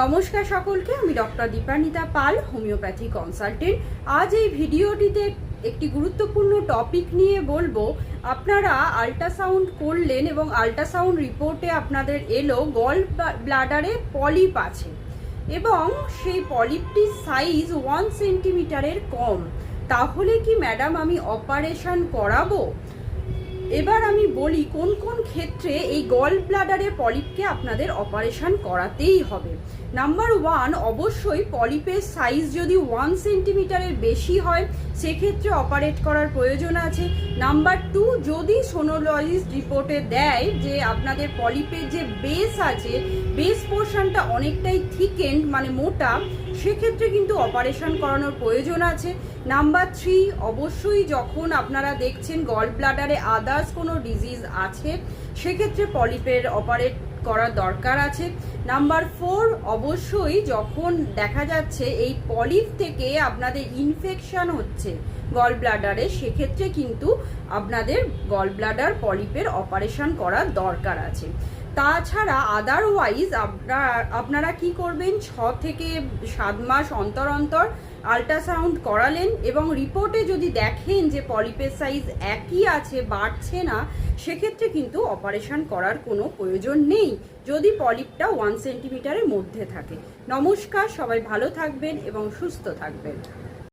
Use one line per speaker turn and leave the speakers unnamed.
নমস্কার সকলকে, আমি doctor Dipanita Pal, homeopathy consultant. আজ এই ভিডিওটিতে একটি গুরুত্বপূর্ণ টপিক নিয়ে বলব। আপনারা আল্ট্রাসাউন্ড করলেন এবং আল্ট্রাসাউন্ড রিপোর্টে আপনাদের এলো গল ব্লাডারে পলিপ আছে এবং সেই পলিপটির সাইজ ওয়ান সেন্টিমিটারের কম। তাহলে কি ম্যাডাম আমি অপারেশন করাবো? এবার আমি বলি কোন কোন ক্ষেত্রে এই গল ব্লাডারে পলিপকে আপনাদের অপারেশন করাতেই হবে। নাম্বার ওয়ান অবশ্যই পলিপের সাইজ যদি ওয়ান সেন্টিমিটারের বেশি হয়, সেক্ষেত্রে অপারেট করার প্রয়োজন আছে। নাম্বার টু যদি সোনোলজিস্ট রিপোর্টে দেয় যে আপনাদের পলিপের যে বেস আছে বেস পোর্শনটা অনেকটাই থিকেন্ড মানে মোটা সেক্ষেত্রে কিন্তু অপারেশন করানোর প্রয়োজন আছে। নাম্বার থ্রি অবশ্যই যখন আপনারা দেখছেন গল ব্লাডারে আদার্স কোনো ডিজিজ আছে, সেক্ষেত্রে পলিপের অপারেট করার দরকার আছে। নাম্বার ফোর অবশ্যই যখন দেখা যাচ্ছে এই পলিপ থেকে আপনাদের ইনফেকশন হচ্ছে গল ব্লাডারে সেক্ষেত্রে কিন্তু আপনাদের গল ব্লাডার পলিপের অপারেশন করার দরকার আছে। তাছাড়া আদারওয়াইজ আপনারা আপনারা কি করবেন? ছ থেকে সাত মাস অন্তর অন্তর আল্ট্রাসাউন্ড করালেন এবং রিপোর্টে যদি দেখেন যে পলিপের সাইজ একই আছে, বাড়ছে না, সেক্ষেত্রে কিন্তু অপারেশন করার কোনো প্রয়োজন নেই। যদি পলিপটা ওয়ান সেন্টিমিটারের মধ্যে থাকে। নমস্কার, সবাই ভালো থাকবেন এবং সুস্থ থাকবেন।